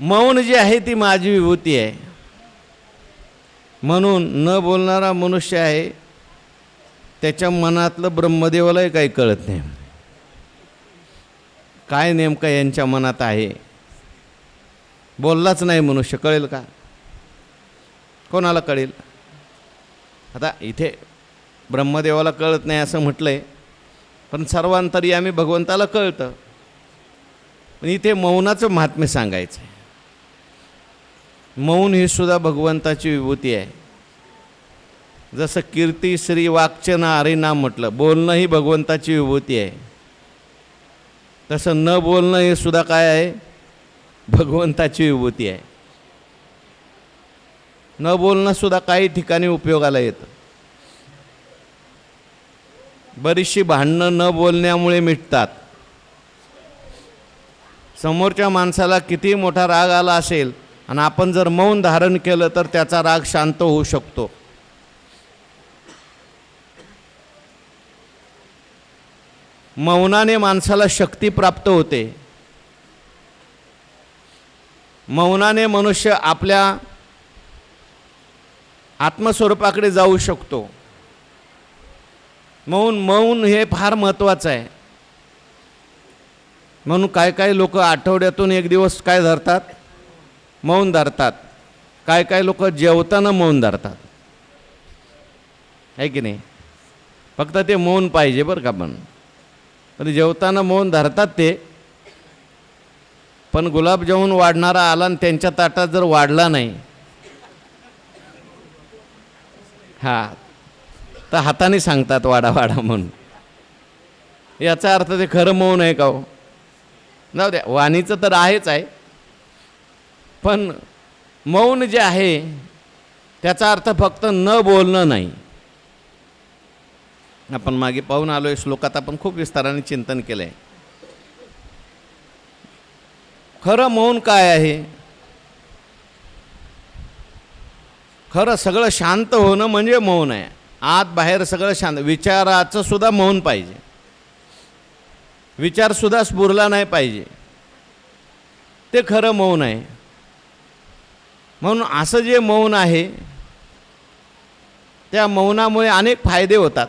मौन जी आहे ती माझी विभूती आहे. म्हणून न बोलणारा मनुष्य आहे त्याच्या मनातलं ब्रह्मदेवालाही काही कळत नाही. काय नेमकं यांच्या मनात आहे? बोललाच नाही मनुष्य कळेल का? कोणाला कळेल? आता इथे ब्रह्मदेवाला कळत नाही असं म्हटलं आहे पण सर्वांतरी आम्ही भगवंताला कळतं. पण इथे मौनाचं महात्म्य सांगायचं आहे मौन ही सुद्धा भगवंताची विभूती आहे. जसं कीर्ती श्री वाक्चना हरिनाम म्हटलं बोलणं ही भगवंताची विभूती आहे. तसं न बोलणं हे सुद्धा काय आहे? भगवंताची विभूती आहे. न बोलणंसुद्धा काही ठिकाणी उपयोगाला येतं. बरीचशी भांडणं न बोलण्यामुळे मिटतात. समोरच्या माणसाला किती मोठा राग आला असेल आणि आपण जर मौन धारण केलं तर त्याचा राग शांत होऊ शकतो. मौनाने माणसाला शक्ती प्राप्त होते. मौनाने मनुष्य आपल्या आत्मस्वरूपाकडे जाऊ शकतो. मौन मौन हे फार महत्त्वाचं आहे. म्हणून काय काय लोक आठवड्यातून एक दिवस काय धरतात? मौन धरतात. काय काय लोक जेवताना मौन धरतात. आहे की नाही? फक्त ते मौन पाहिजे बरं का पण. पण जेवताना मौन धरतात ते. पण गुलाबजामुन वाढणारा आला आणि त्यांच्या ताटात जर वाढला नाही. हा. तर हाताने सांगतात वाडा वाडा म्हणून. याचा अर्थ ते खरं मौन आहे का हो? जाऊ द्या. वाणीचं तर आहेच आहे. पण मौन जे आहे त्याचा अर्थ फक्त न बोलणं नाही. आपण मागे पाहून आलो आहे श्लोकात आपण खूप विस्ताराने चिंतन केलं आहे खरं मौन काय आहे? खरं सगळं शांत होणं म्हणजे मौन आहे. आत बाहेर सगळं शांत विचाराचं सुद्धा मौन पाहिजे. विचारसुद्धा स्फुरला नाही पाहिजे. ते खरं मौन आहे. म्हणून असं जे मौन आहे त्या मौनामुळे अनेक फायदे होतात.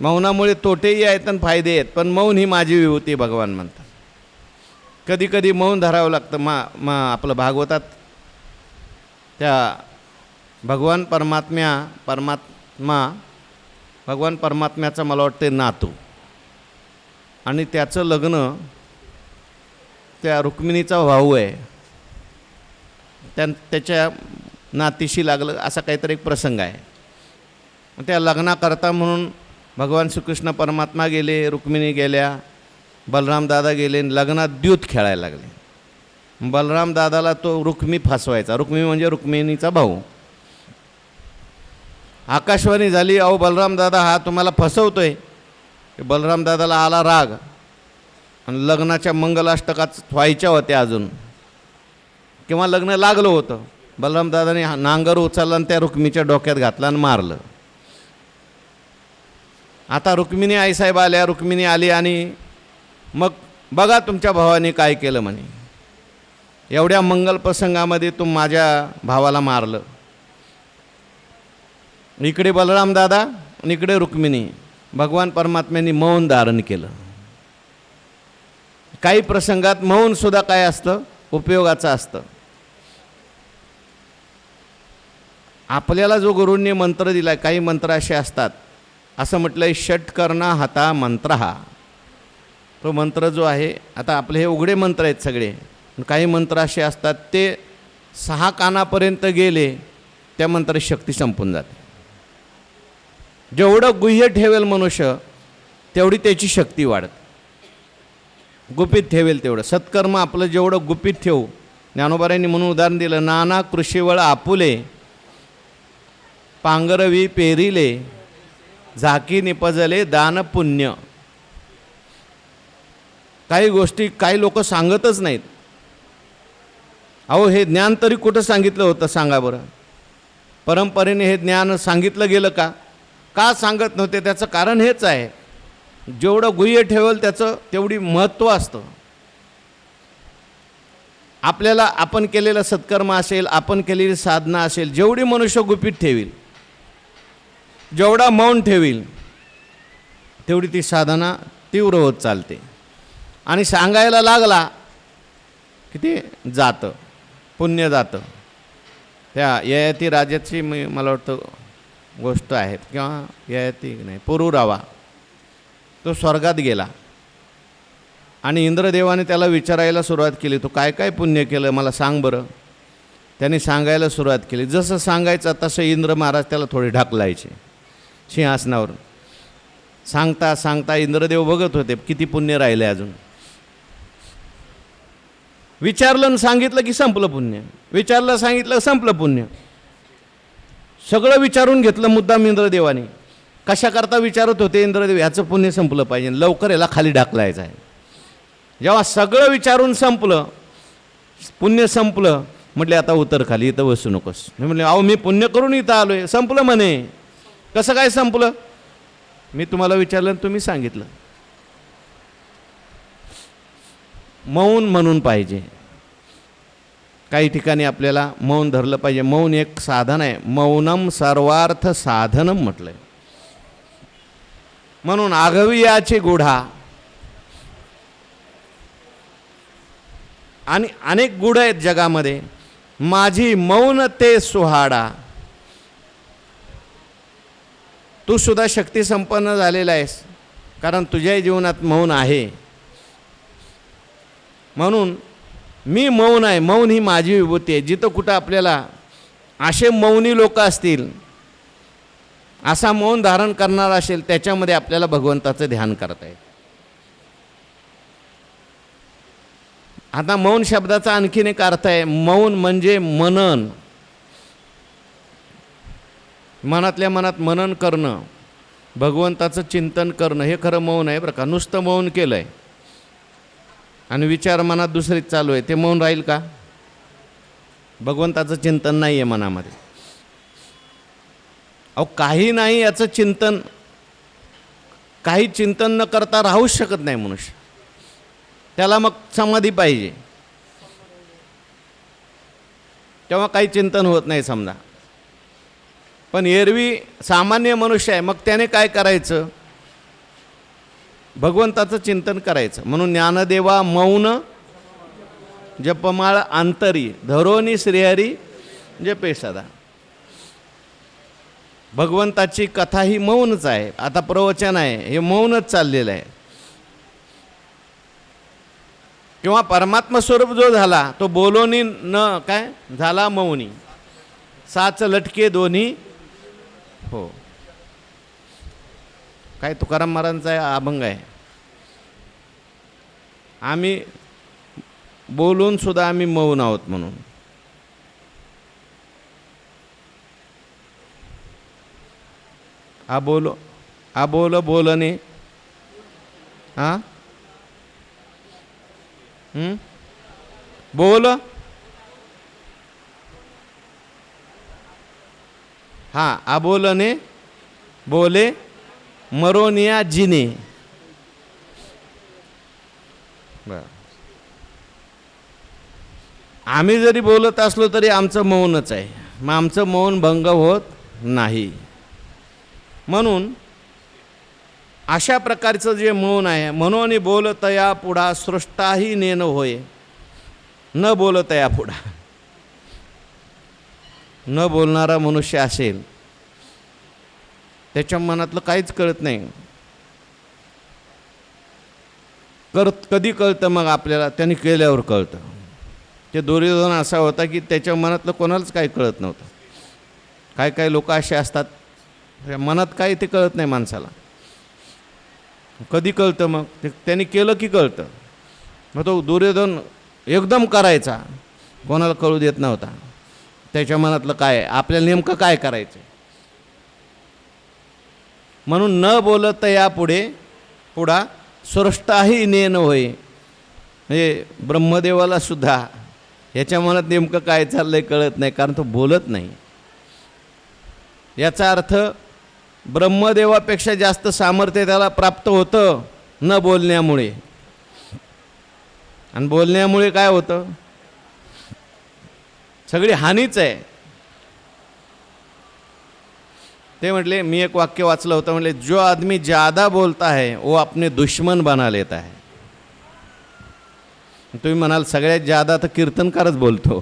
मौनामुळे तोटेही आहेत आणि फायदे आहेत पण मौन ही माझी विभूती भगवान म्हणतात. कधी कधी मौन धरावं लागतं मा मा आपलं भागवतात. त्या भगवान परमात्म्या परमात्मा भगवान परमात्म्याचा मला वाटते नातू. आणि त्याचं लग्न त्या रुक्मिणीचा भाऊ आहे. त्या त्याच्या नातीशी लागलं असा काहीतरी एक प्रसंग आहे. त्या लग्नाकरता म्हणून भगवान श्रीकृष्ण परमात्मा गेले रुक्मिणी गेल्या बलराम दादा गेले आणि लग्नात द्यूत खेळायला लागले. बलराम दादाला तो रुक्मी फसवायचा. रुक्मी म्हणजे रुक्मिणीचा भाऊ. आकाशवाणी झाली अहो बलराम दादा हा तुम्हाला फसवतोय. बलराम दादाला आला राग. आणि लग्नाच्या मंगलाष्टकात व्हायच्या होत्या अजून. किंवा लग्न लागलं होतं. बलरामदादाने नांगर उचलला आणि त्या रुक्मीच्या डोक्यात घातला आणि मारलं. आता रुक्मिणी आईसाहेब आल्या रुक्मिणी आली आणि मग बघा तुमच्या भावाने काय केलं म्हणे. एवढ्या मंगल प्रसंगामध्ये तुम माझ्या भावाला मारलं. इकडे बलराम दादा आणि इकडे रुक्मिणी भगवान परमात्म्यांनी मौन धारण केलं. काही प्रसंगात मौनसुद्धा काय असतं? उपयोगाचं असतं. आपल्याला जो गुरूंनी मंत्र दिला काही मंत्र असे असतात. असं म्हटलं आहे षटकर्णा हाता मंत्र हा तो मंत्र जो आहे आता आपले हे उघडे मंत्र आहेत सगळे. काही मंत्र असे असतात ते सहा कानापर्यंत गेले त्या मंत्राची शक्ती संपून जाते. जेवढं गुह्य ठेवेल मनुष्य तेवढी त्याची शक्ती वाढत. गुपित ठेवेल तेवढं. सत्कर्म आपलं जेवढं गुपित ठेवू. ज्ञानोबाऱ्यांनी म्हणून उदाहरण दिलं नाना कृषीवळ आपुले पांगरवी पेरिले झाकी निपजले दान पुण्य. काही गोष्टी काही लोक सांगतच नाहीत. अहो हे ज्ञान तरी कुठं सांगितलं होतं सांगा बरं? परंपरेने हे ज्ञान सांगितलं गेलं का? का सांगत नव्हते? त्याचं कारण हेच आहे. जेवढं गुह्य ठेवल त्याचं तेवढी महत्त्व असतं. आपल्याला आपण केलेलं सत्कर्म असेल आपण केलेली साधना असेल जेवढी मनुष्य गुपित ठेवील जेवढा मौन ठेवील तेवढी ती साधना तीव्र होत चालते. आणि सांगायला लागला की ते जातं पुण्य जातं. त्या ययाती राजाची मी मला वाटतं गोष्ट आहेत किंवा ययाती नाही पुरुरावा तो स्वर्गात गेला. आणि इंद्रदेवाने त्याला विचारायला सुरुवात केली तू काय काय पुण्य केलं मला सांग बरं. त्याने सांगायला सुरुवात केली. जसं सांगायचं तसं इंद्र महाराज त्याला थोडे ढाकलायचे. सिंहासनावरून. सांगता सांगता इंद्रदेव बघत होते किती पुण्य राहिले अजून. विचारलं सांगितलं की संपलं पुण्य. विचारलं सांगितलं संपलं पुण्य. सगळं विचारून घेतलं मुद्दाम इंद्रदेवाने. कशाकरता विचारत होते इंद्रदेव याचं पुण्य संपलं पाहिजे लवकर याला खाली ढाकलायचं आहे. जेव्हा सगळं विचारून संपलं पुण्य संपलं म्हटले आता उतर खाली इथं बसू नकोस. मी म्हटले अहो मी पुण्य करून इथं आलो आहे संपलं म्हणे. कसं काय संपलं? मी तुम्हाला विचारलं तुम्ही सांगितलं. मौन म्हणून पाहिजे. काही ठिकाणी आपल्याला मौन धरलं पाहिजे. मौन एक साधन आहे. मौनम सर्वार्थ साधनम म्हटलंय. म्हणून आघवियाचे गुढा आणि अनेक गुढ आहेत जगामध्ये. माझी मौन ते सुहाडा. तूसुद्धा शक्तिसंपन्न झालेला आहेस कारण तुझ्याही जीवनात मौन आहे. म्हणून मी मौन आहे मौन ही माझी विभूती आहे. जिथं कुठं आपल्याला असे मौनी लोक असतील असा मौन धारण करणार असेल त्याच्यामध्ये आपल्याला भगवंताचं ध्यान करता येईल. आता मौन शब्दाचा आणखीन एक अर्थ आहे मौन म्हणजे मनन. मनातल्या मनात मनन करणं भगवंताचं चिंतन करणं हे खरं मौन आहे बरं का. नुसतं मौन केलं आहे आणि विचार मनात दुसरीच चालू आहे. ते मौन राहील का? भगवंताचं चिंतन नाही आहे मनामध्ये. अहो काही नाही याचं चिंतन. काही चिंतन न करता राहूच शकत नाही मनुष्य. त्याला मग समाधी पाहिजे. तेव्हा काही चिंतन होत नाही समजा. पण एरवी सामान्य मनुष्य आहे मग त्याने काय करायचं? भगवंताचं चिंतन करायचं. म्हणून ज्ञानदेवा मौन जपमाळ आंतरी धरोनी श्रीहरी जपे सदा भगवंताची कथा ही मौनच आहे. आता प्रवचन आहे हे मौनच चाललेलं आहे. किंवा परमात्मा स्वरूप जो झाला तो बोलोनी न काय? झाला मौनी. साच लटके दोन्ही हो. काय तुकाराम महाराजांचा अभंग आहे. आम्ही बोलून सुद्धा आम्ही मौन आहोत म्हणून. आ बोलो आ बोल बोलणे हां? बोल. हां आबोलने बोले मरोनिया जिने. बर. आम्ही जरी बोलत असलो तरी आमचं मौनच आहे. मग आमचं मौन भंग होत नाही. म्हणून अशा प्रकारचं जे मौन आहे म्हणून बोलतया पुढा सृष्टाही नेन होय. न बोलतया पुढा. न बोलणारा मनुष्य असेल त्याच्या मनातलं काहीच कळत नाही. कर कधी कळतं मग आपल्याला? त्यांनी केल्यावर कळतं. ते दुर्योधन असा होता की त्याच्या मनातलं कोणालाच काही कळत नव्हतं. काय काय लोक असे असतात मनात काही ते कळत नाही माणसाला. कधी कळतं मग? ते त्यांनी केलं की कळतं. मग तो दुर्योधन एकदम करायचा. कोणाला कळू देत नव्हता. त्याच्या मनातलं काय आहे? आपल्याला नेमकं काय करायचं म्हणून न बोलत यापुढे पुढा सृष्टाही नेन होय. म्हणजे ब्रह्मदेवाला सुद्धा ह्याच्या मनात नेमकं काय चाललंय कळत नाही कारण तो बोलत नाही. याचा अर्थ ब्रह्मदेवापेक्षा जास्त सामर्थ्य त्याला प्राप्त होतं न बोलण्यामुळे. आणि बोलण्यामुळे काय होतं? सगळी हानीच आहे. ते म्हटले मी एक वाक्य वाचलं होतं म्हटले जो आदमी ज्यादा बोलता है वो अपने दुश्मन बना लेता है. तुम्ही म्हणाल सगळ्यात ज्यादा तर कीर्तनकारच बोलतो.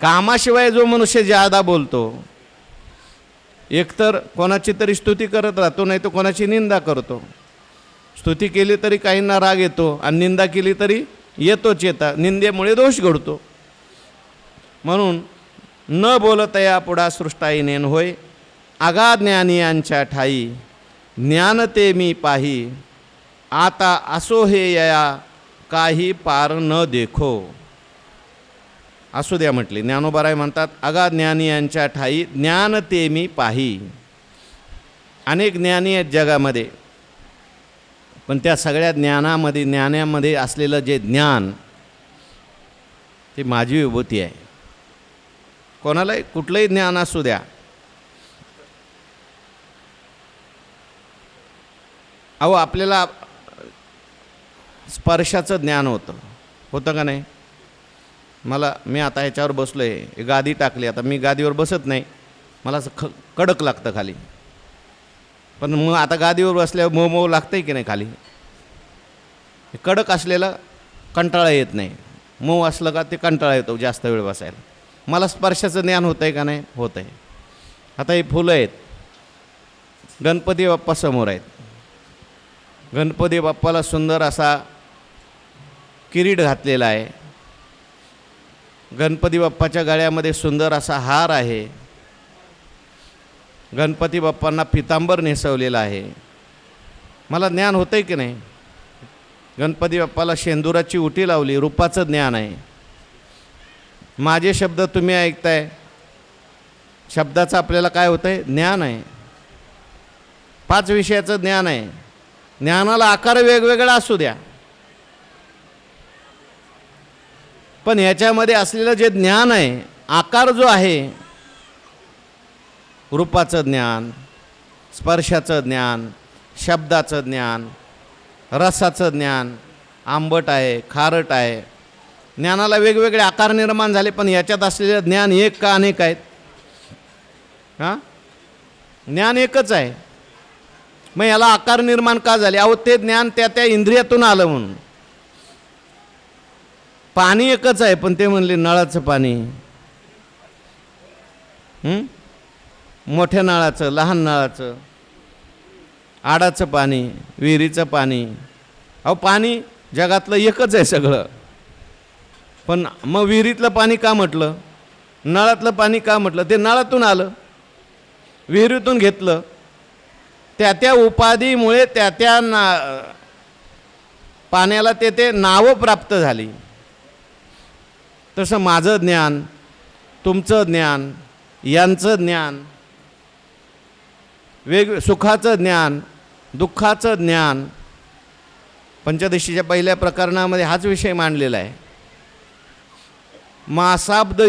कामाशिवाय जो मनुष्य ज्यादा बोलतो एकतर कोणाची तरी स्तुती करत राहतो नाही तर कोणाची निंदा करतो. स्तुती केली तरी काहींना राग येतो आणि निंदा केली तरी येतोच येता निंदेमुळे दोष घडतो. म्हणून न बोलतया पुढा सृष्टाई नेन होय. आगा ज्ञानियांच्या ठाई ज्ञान ते मी पाही आता असो हे या काही पार न देखो. असू द्या म्हटली. ज्ञानोबाराय म्हणतात अगा ज्ञानी यांच्या ठाई ज्ञान ते मी पाही. अनेक ज्ञानी आहेत जगामध्ये पण त्या सगळ्या ज्ञानामध्ये ज्ञानामध्ये असलेलं जे ज्ञान ते माझी विभूती आहे. कोणालाही कुठलंही ज्ञान असू द्या. अहो आपल्याला स्पर्शाचं ज्ञान होतं. होतं का नाही? मला मी आता ह्याच्यावर बसलो आहे गादी टाकली. आता मी गादीवर बसत नाही. मला असं ख कडक लागतं खाली. पण मग आता गादीवर बसल्यावर मऊ मऊ लागतंय की नाही खाली? हे कडक असलेलं कंटाळा येत नाही. मऊ असलं का ते कंटाळा येतो जास्त वेळ बसायला. मला स्पर्शाचं ज्ञान होतं आहे का नाही? होत आहे आता हे फुलं आहेत. गणपती बाप्पा समोर आहेत. गणपती बाप्पाला सुंदर असा किरीट घातलेला आहे. गणपती बाप्पाच्या गळ्यामध्ये सुंदर असा हार आहे. गणपती बाप्पांना पितांबर नेसवलेला आहे. मला ज्ञान होतं आहे की नाही? गणपती बाप्पाला शेंदुराची उटी लावली रूपाचं ज्ञान आहे. माझे शब्द तुम्ही ऐकताय. शब्दाचं आपल्याला काय होतं आहे ज्ञान आहे. पाच विषयाचं ज्ञान आहे. ज्ञानाला आकार वेगवेगळा असू द्या. पण याच्यामध्ये असलेलं जे ज्ञान आहे आकार जो आहे रूपाचं ज्ञान स्पर्शाचं ज्ञान शब्दाचं ज्ञान रसाचं ज्ञान आंबट आहे खारट आहे ज्ञानाला वेगवेगळे आकार निर्माण झाले पण याच्यात असलेलं ज्ञान एक का अनेक आहेत? हां? ज्ञान एकच आहे. मग याला आकार निर्माण का झाले? अहो ते ज्ञान त्या त्या इंद्रियातून आलं म्हणून. पाणी एकच आहे पण ते म्हणले नळाचं पाणी. मोठ्या नळाचं लहान नळाचं. आडाचं पाणी विहिरीचं पाणी. अहो पाणी जगातलं एकच आहे सगळं. पण मग विहिरीतलं पाणी का म्हटलं? नळातलं पाणी का म्हटलं? ते नळातून आलं. विहिरीतून घेतलं. त्या त्या उपाधीमुळे त्या त्या ना पाण्याला ते ते नावं प्राप्त झाली. तसं माझं ज्ञान तुमचं ज्ञान यांचं ज्ञान वेग सुखाचं ज्ञान दुःखाचं ज्ञान पंचदशीच्या पहिल्या प्रकरणामध्ये हाच विषय मांडलेला आहे. मासाब्द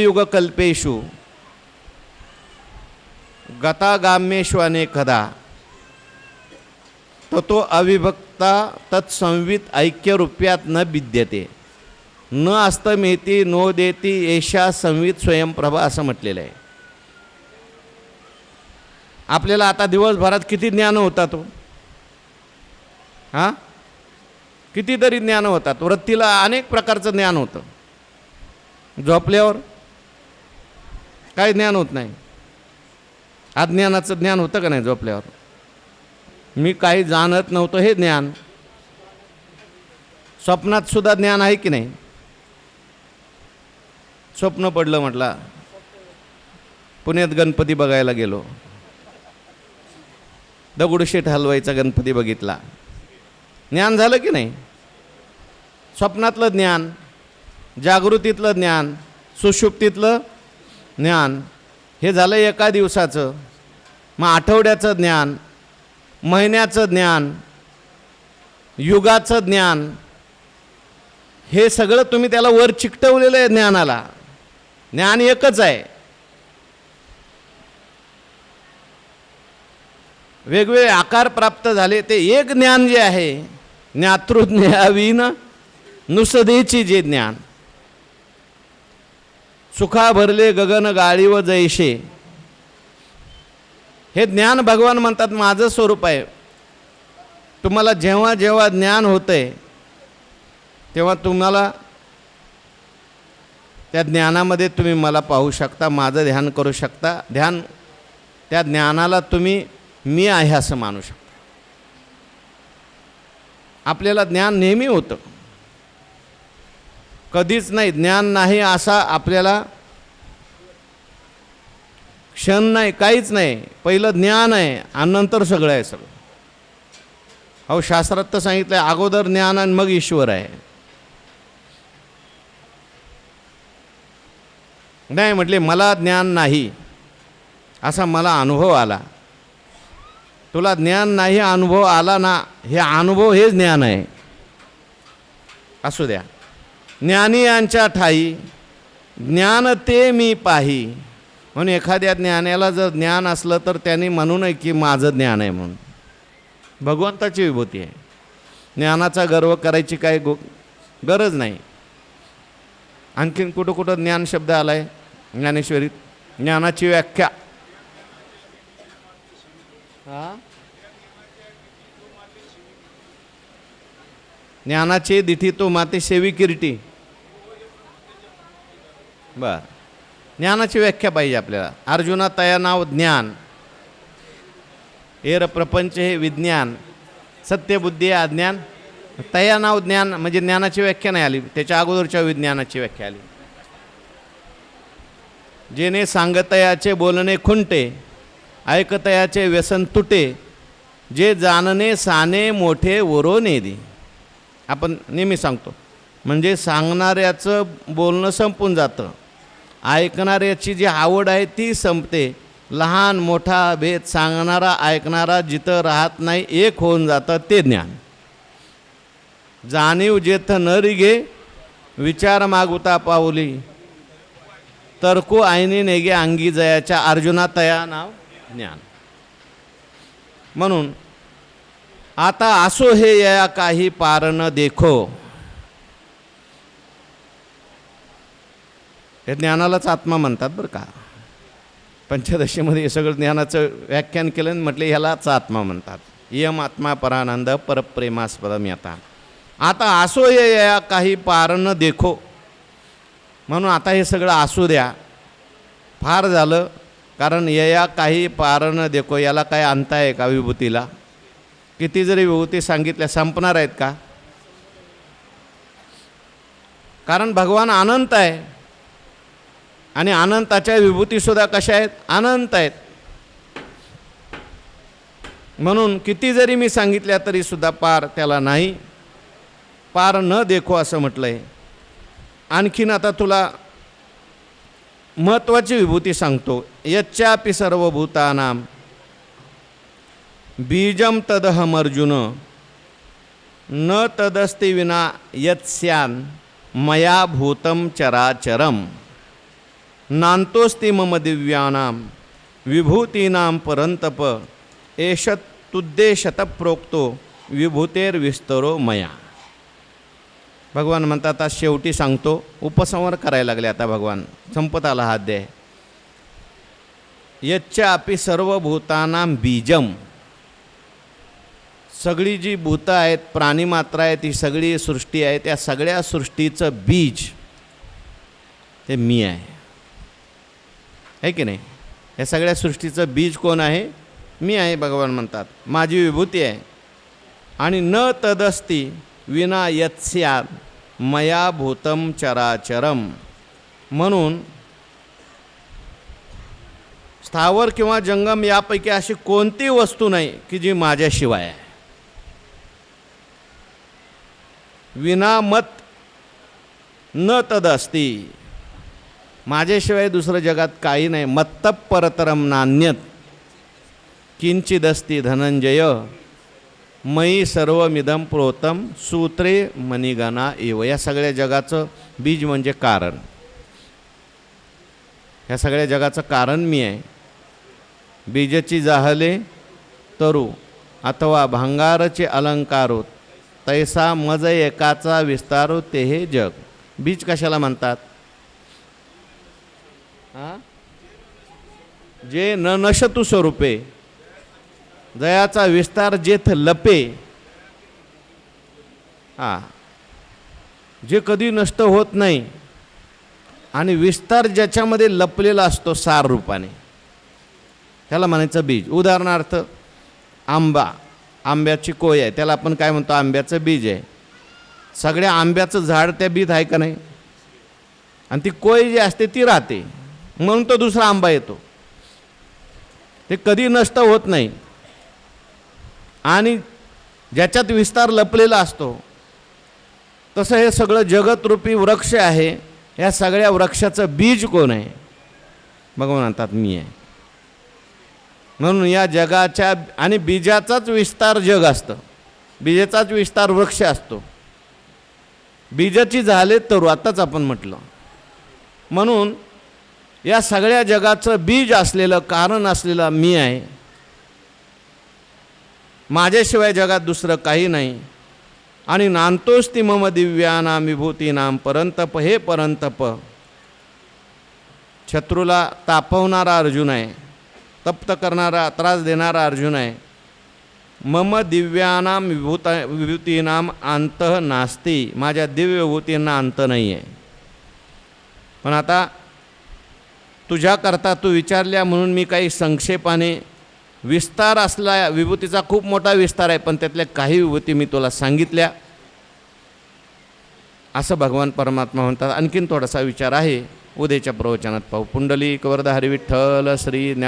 गतागाम्येषु अनेकदा तो अविभक्ता तत्संवित ऐक्यरूप्यात न विद्यते न अस्तमेती नो देती एषा संवित स्वयंप्रभा असं म्हटलेलं आहे। आपल्याला आता दिवसभरात किती ज्ञान होतात हो? तो हां? कितीतरी ज्ञान होतात। वृत्तीला अनेक प्रकारचं ज्ञान होतं। झोपल्यावर काय ज्ञान होत नाही. अज्ञानाचं ज्ञान होतं का नाही झोपल्यावर? मी काही जाणत नव्हतं हे ज्ञान. स्वप्नात सुद्धा ज्ञान आहे की नाही? स्वप्न पडलं म्हटला पुण्यात गणपती बघायला गेलो. दगडूशेठ हलवाईचा गणपती बघितला. ज्ञान झालं की नाही? स्वप्नातलं ज्ञान जागृतीतलं ज्ञान सुषुप्तीतलं ज्ञान हे झालं एका दिवसाचं. मग आठवड्याचं ज्ञान महिन्याचं ज्ञान युगाचं ज्ञान हे सगळं तुम्ही त्याला वर चिकटवलेलं आहे ज्ञानाला. ज्ञान एकच आहे. वेगवेगळे आकार प्राप्त झाले ते एक ज्ञान जे आहे ज्ञातृज्ञावीन नुसदेची जे ज्ञान. सुखा भरले गगन गाळी व जैशे. हे ज्ञान भगवान म्हणतात माझं स्वरूप आहे. तुम्हाला जेव्हा जेव्हा ज्ञान होतंय तेव्हा तुम्हाला त्या ज्ञानामध्ये तुम्ही मला पाहू शकता माझं ध्यान करू शकता. ध्यान त्या ज्ञानाला तुम्ही मी आहे असं मानू शकता. आपल्याला ज्ञान नेहमी होतं. कधीच नाही ज्ञान नाही असा आपल्याला क्षण नाही काहीच नाही. पहिलं ज्ञान आहे आणि नंतर सगळं आहे सगळं. अहो शास्त्रात तर सांगितलं आहे अगोदर ज्ञान आणि मग ईश्वर आहे. नाही म्हटले मला ज्ञान नाही. असा मला अनुभव आला. तुला ज्ञान नाही अनुभव आला ना हे अनुभव हेच ज्ञान आहे. असू द्या. ज्ञानी यांच्या ठाई ज्ञान ते मी पाही. म्हणून एखाद्या ज्ञानाला जर ज्ञान असलं तर त्यांनी म्हणू नये की माझं ज्ञान आहे म्हणून. भगवंताची विभूती आहे. ज्ञानाचा गर्व करायची काय गो गरज नाही. आणखीन कुठं कुठं ज्ञान शब्द आला आहे ज्ञानेश्वरीत. ज्ञानाची व्याख्या. हा? ज्ञानाचे दिठी तो माते सेवी किरीटी. बर. ज्ञानाची व्याख्या पाहिजे आपल्याला. अर्जुना तया नाव ज्ञान. एर प्रपंच हे विज्ञान. सत्यबुद्धी अज्ञान तया नाव ज्ञान म्हणजे ज्ञानाची व्याख्या नाही आली. त्याच्या अगोदरच्या विज्ञानाची व्याख्या आली. जेने सांगतयाचे बोलणे खुंटे ऐकतयाचे व्यसन तुटे जे जाणणे साने मोठे वरो नेदी. आपण नेहमी सांगतो. म्हणजे सांगणाऱ्याचं बोलणं संपून जातं. ऐकणाऱ्याची जी आवड आहे ती संपते. लहान मोठा भेद सांगणारा ऐकणारा जिथं राहत नाही एक होऊन जातं ते ज्ञान. जाणीव जेथ न रिघे विचार मागुता पाऊली. तरकू आईने नेगे अंगी जयाच्या अर्जुना तया नाव ज्ञान. म्हणून आता असो हे या काही पारण देखो. हे ज्ञानालाच आत्मा म्हणतात बरं का. पंचदशीमध्ये हे सगळं ज्ञानाचं व्याख्यान केलं आणि म्हटलं ह्यालाच आत्मा म्हणतात. यम आत्मा परानंद परप्रेमास्पदम आता आता असो हे या काही पार न देखो. म्हणून आता हे सगळं असू द्या. फार झालं कारण यया काही पार न देखो याला काय अंत आहे का विभूतीला? किती जरी विभूती सांगितल्या संपणार आहेत का? कारण भगवान अनंत आहे. आणि अनंताच्या विभूतीसुद्धा कशा आहेत? अनंत आहेत. म्हणून किती जरी मी सांगितल्या तरीसुद्धा पार त्याला नाही. पार न देखो असं म्हटलं आहे आणखीन आता तुला महत्त्वाची विभूती सांगतो. यच्चापि सर्वभूतानाम बीजम तदहम अर्जुन न तदस्ति विना यत्स्यान मया भूतं चराचरम। नान्तोस्ति मम दिव्यानां विभूतीनां परन्तप एष तुद्देशत प्रोक्तो विभूतेर्विस्तरो मया। भगवान म्हणतात आता शेवटी सांगतो उपसंहार करायला लागले आता भगवान संपत आला हा अध्याय. यच्च्या अपि सर्व भूतानां बीजम सगळी जी भूतं आहेत प्राणीमात्रा आहेत ही सगळी सृष्टी आहे त्या सगळ्या सृष्टीचं बीज ते मी आहे. आहे की नाही? या सगळ्या सृष्टीचं बीज कोण आहे? मी आहे भगवान म्हणतात. माझी विभूती आहे. आणि न तदस्ती विना यत्स्या मया भूतम चराचरम. म्हणून स्थावर किंवा जंगम यापैकी अशी कोणती वस्तू नाही की जी माझ्याशिवाय आहे. विना मत न तदस्ती माझ्याशिवाय दुसरं जगात काही नाही. मत्तप परतरम नान्यत. किंचिदस्ती धनंजय. मयी सर्वमिदम प्रोतम. सूत्रे मणिगणा एव. या सगळ्या जगाचं बीज म्हणजे कारण. ह्या सगळ्या जगाचं कारण मी आहे. बीजची जाहले तरू अथवा भांगारचे अलंकारो. तैसा मज एकाचा विस्तारो ते हे जग. बीज कशाला म्हणतात? हा? जे न नशतु स्वरूपे जयाचा विस्तार जेथ लपे हा. जे कधी नष्ट होत नाही आणि विस्तार ज्याच्यामध्ये लपलेला असतो सार रूपाने त्याला म्हणायचं बीज. उदाहरणार्थ आंबा. आंब्याची कोय आहे त्याला आपण काय म्हणतो? आंब्याचं बीज आहे. सगळ्या आंब्याचं झाड त्या बीज आहे का नाही? आणि ती कोय जी असते ती राहते. म्हणून तो दुसरा आंबा येतो. ते कधी नष्ट होत नाही. आणि ज्याच्यात विस्तार लपलेला असतो तसं हे सगळं जगतरूपी वृक्ष आहे. या सगळ्या वृक्षाचं बीज कोण आहे? भगवान म्हणतात मी आहे. म्हणून या जगाच्या आणि बीजाचाच विस्तार जग असतं. बीजाचाच विस्तार वृक्ष असतो. बीजाची झाले तरू आत्ताच आपण म्हटलं. म्हणून या सगळ्या जगाचं बीज असलेलं कारण असलेलं मी आहे. माझ्याशिवाय जगात दुसरं काही नाही. आणि नांतोस्ती मम दिव्यानाम विभूतीनाम परंतप हे परंतप शत्रूला तापवणारा अर्जुन आहे. तप्त करणारा त्रास देणारा अर्जुन आहे. मम दिव्यानाम विभूत विभूतीनाम अंत नास्ती. माझ्या दिव्य विभूतींना अंत नाही आहे पण आता तुझ्याकरता तू विचारल्या म्हणून मी काही संक्षेपाने विस्तार असला विभूतीचा खूप मोठा विस्तार आहे पण त्यातल्या काही विभूती मी तुला सांगितल्या. असं भगवान परमात्मा म्हणतात. आणखीन थोडासा विचार आहे. उद्याच्या प्रवचनात पाहू. पुंडली वरद हरिविठ्ठल श्री ज्ञा